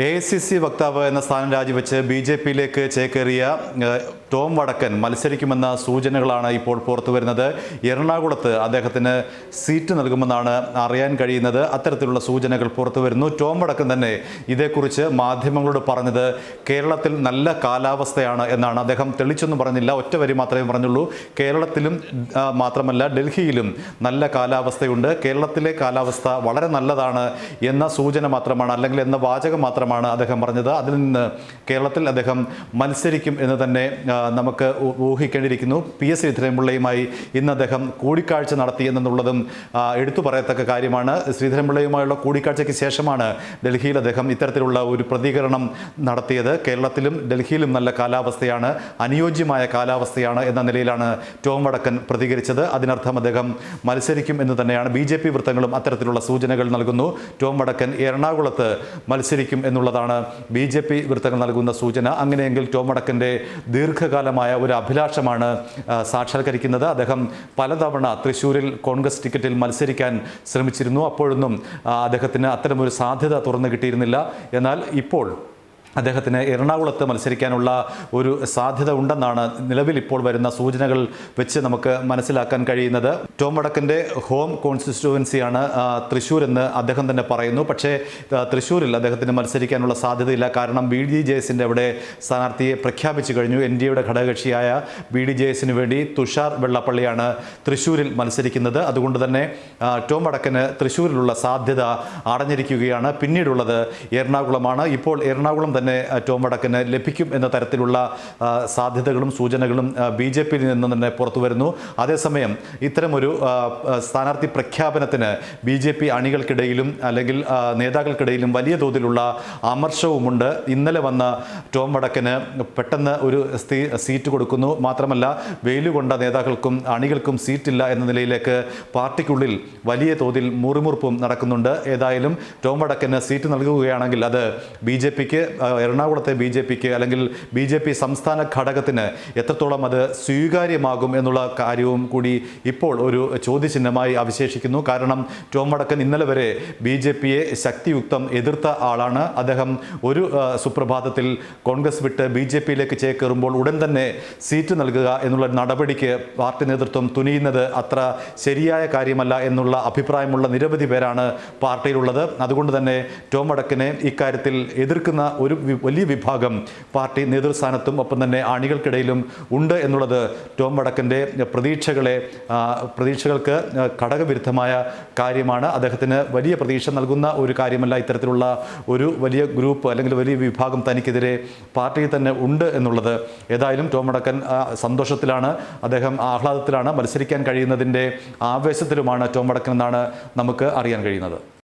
A I C C വക്താവ് എന്ന സ്ഥാനം രാജിവെച്ച് ബി ജെ പിയിലേക്ക് ചേക്കേറിയ ടോം വടക്കൻ മത്സരിക്കുമെന്ന സൂചനകളാണ് ഇപ്പോൾ പുറത്തു വരുന്നത് എറണാകുളത്ത് അദ്ദേഹത്തിന് സീറ്റ് നൽകുമെന്നാണ് അറിയാൻ കഴിയുന്നത്. അത്തരത്തിലുള്ള സൂചനകൾ പുറത്തു വരുന്നു ടോം വടക്കൻ തന്നെ ഇതേക്കുറിച്ച് മാധ്യമങ്ങളോട് പറഞ്ഞത് കേരളത്തിൽ നല്ല കാലാവസ്ഥയാണ് എന്നാണ്. അദ്ദേഹം തെളിച്ചൊന്നും പറഞ്ഞില്ല. ഒറ്റ വരി മാത്രമേ പറഞ്ഞുള്ളൂ. കേരളത്തിലും മാത്രമല്ല ഡൽഹിയിലും നല്ല കാലാവസ്ഥയുണ്ട്. കേരളത്തിലെ കാലാവസ്ഥ വളരെ നല്ലതാണ് എന്ന സൂചന മാത്രമാണ്. അല്ലെങ്കിൽ എന്ന വാചകം മാത്രമാണ് അദ്ദേഹം പറഞ്ഞത്. അതിൽ നിന്ന് കേരളത്തിൽ അദ്ദേഹം മത്സരിക്കും എന്ന് തന്നെ നമുക്ക് ഊഹിക്കേണ്ടിയിരിക്കുന്നു. പി എസ് ശ്രീധരൻപിള്ളയുമായി ഇന്ന് അദ്ദേഹം കൂടിക്കാഴ്ച നടത്തി എന്നുള്ളതും എടുത്തു പറയത്തക്ക കാര്യമാണ്. ശ്രീധരൻപിള്ളയുമായുള്ള കൂടിക്കാഴ്ചയ്ക്ക് ശേഷമാണ് ഡൽഹിയിൽ അദ്ദേഹം ഇത്തരത്തിലുള്ള ഒരു പ്രതികരണം നടത്തിയത്. കേരളത്തിലും ഡൽഹിയിലും നല്ല കാലാവസ്ഥയാണ് അനുയോജ്യമായ കാലാവസ്ഥയാണ് എന്ന നിലയിലാണ് ടോം വടക്കൻ പ്രതികരിച്ചത്. അതിനർത്ഥം അദ്ദേഹം മത്സരിക്കും എന്ന് തന്നെയാണ്. ബി വൃത്തങ്ങളും അത്തരത്തിലുള്ള സൂചനകൾ നൽകുന്നു. ടോം വടക്കൻ എറണാകുളത്ത് മത്സരിക്കും എന്നുള്ളതാണ് ബി ജെ പി വൃത്തങ്ങൾ നൽകുന്ന സൂചന. അങ്ങനെയെങ്കിൽ ടോം വടക്കന്റെ ദീർഘകാലമായ ഒരു അഭിലാഷമാണ് സാക്ഷാത്കരിക്കുന്നത്. അദ്ദേഹം പലതവണ തൃശ്ശൂരിൽ കോൺഗ്രസ് ടിക്കറ്റിൽ മത്സരിക്കാൻ ശ്രമിച്ചിരുന്നു. അപ്പോഴൊന്നും അദ്ദേഹത്തിന് അത്തരമൊരു സാധ്യത തുറന്നു കിട്ടിയിരുന്നില്ല. എന്നാൽ ഇപ്പോൾ അദ്ദേഹത്തിന് എറണാകുളത്ത് മത്സരിക്കാനുള്ള ഒരു സാധ്യത ഉണ്ടെന്നാണ് നിലവിൽ ഇപ്പോൾ വരുന്ന സൂചനകൾ വെച്ച് നമുക്ക് മനസ്സിലാക്കാൻ കഴിയുന്നത്. ടോം വടക്കന്റെ ഹോം കോൺസ്റ്റിറ്റ്യുവൻസിയാണ് തൃശ്ശൂർ എന്ന് അദ്ദേഹം തന്നെ പറയുന്നു. പക്ഷേ തൃശ്ശൂരിൽ അദ്ദേഹത്തിന് മത്സരിക്കാനുള്ള സാധ്യതയില്ല. കാരണം ബി ഡി ജെ എസിന്റെ അവിടെ സ്ഥാനാർത്ഥിയെ പ്രഖ്യാപിച്ചു കഴിഞ്ഞു. എൻ ഡി എയുടെ ഘടകകക്ഷിയായ ബി ഡി ജെ എസിന് വേണ്ടി തുഷാർ വെള്ളപ്പള്ളിയാണ് തൃശ്ശൂരിൽ മത്സരിക്കുന്നത്. അതുകൊണ്ട് തന്നെ ടോം വടക്കന് തൃശ്ശൂരിലുള്ള സാധ്യത അടഞ്ഞിരിക്കുകയാണ് പിന്നീടുള്ളത് എറണാകുളമാണ്. ഇപ്പോൾ എറണാകുളം തന്നെ ടോം വടക്കന് ലഭിക്കും എന്ന തരത്തിലുള്ള സാധ്യതകളും സൂചനകളും ബി ജെ പിയിൽ നിന്ന് തന്നെ പുറത്തു വരുന്നു അതേസമയം ഇത്തരമൊരു സ്ഥാനാർത്ഥി പ്രഖ്യാപനത്തിന് ബി ജെ പി അണികൾക്കിടയിലും അല്ലെങ്കിൽ നേതാക്കൾക്കിടയിലും വലിയ തോതിലുള്ള അമർഷവുമുണ്ട്. ഇന്നലെ വന്ന ടോം വടക്കന് പെട്ടെന്ന് ഒരു സീറ്റ് കൊടുക്കുന്നു. മാത്രമല്ല വെയിലുകൊണ്ട നേതാക്കൾക്കും അണികൾക്കും സീറ്റില്ല എന്ന നിലയിലേക്ക് പാർട്ടിക്കുള്ളിൽ വലിയ തോതിൽ മുറിമുറുപ്പും നടക്കുന്നുണ്ട്. ഏതായാലും ടോം വടക്കന് സീറ്റ് നൽകുകയാണെങ്കിൽ അത് ബി ജെ പിക്ക് എറണാകുളത്തെ ബി ജെ പിക്ക് അല്ലെങ്കിൽ ബി ജെ പി സംസ്ഥാന ഘടകത്തിന് എത്രത്തോളം അത് സ്വീകാര്യമാകും എന്നുള്ള കാര്യവും കൂടി ഇപ്പോൾ ഒരു ചോദ്യചിഹ്നമായി അവശേഷിക്കുന്നു. കാരണം ടോം വടക്കൻ ഇന്നലെ വരെ ബി ജെ പിയെ ശക്തിയുക്തം എതിർത്ത ആളാണ്. അദ്ദേഹം ഒരു സുപ്രഭാതത്തിൽ കോൺഗ്രസ് വിട്ട് ബി ജെ പിയിലേക്ക് ചേക്കേറുമ്പോൾ ഉടൻ തന്നെ സീറ്റ് നൽകുക എന്നുള്ള നടപടിക്ക് പാർട്ടി നേതൃത്വം തുനിയുന്നത് അത്ര ശരിയായ കാര്യമല്ല എന്നുള്ള അഭിപ്രായമുള്ള നിരവധി പേരാണ് പാർട്ടിയിലുള്ളത്. അതുകൊണ്ട് തന്നെ ടോം വടക്കിനെ ഇക്കാര്യത്തിൽ എതിർക്കുന്ന ഒരു വലിയ വിഭാഗം പാർട്ടി നേതൃസ്ഥാനത്തും ഒപ്പം തന്നെ അണികൾക്കിടയിലും ഉണ്ട് എന്നുള്ളത് ടോം വടക്കന്റെ പ്രതീക്ഷകളെ പ്രതീക്ഷകൾക്ക് ഘടകവിരുദ്ധമായ കാര്യമാണ്. അദ്ദേഹത്തിന് വലിയ പ്രതീക്ഷ നൽകുന്ന ഒരു കാര്യമല്ല ഇത്തരത്തിലുള്ള ഒരു വലിയ ഗ്രൂപ്പ് അല്ലെങ്കിൽ വലിയ വിഭാഗം തനിക്കെതിരെ പാർട്ടിയിൽ തന്നെ ഉണ്ട് എന്നുള്ളത്. ഏതായാലും ടോം വടക്കൻ സന്തോഷത്തിലാണ്. അദ്ദേഹം ആഹ്ലാദത്തിലാണ്. മത്സരിക്കാൻ കഴിയുന്നതിന്റെ ആവേശത്തിലുമാണ് ടോം വടക്കൻ എന്നാണ് നമുക്ക് അറിയാൻ കഴിയുന്നത്.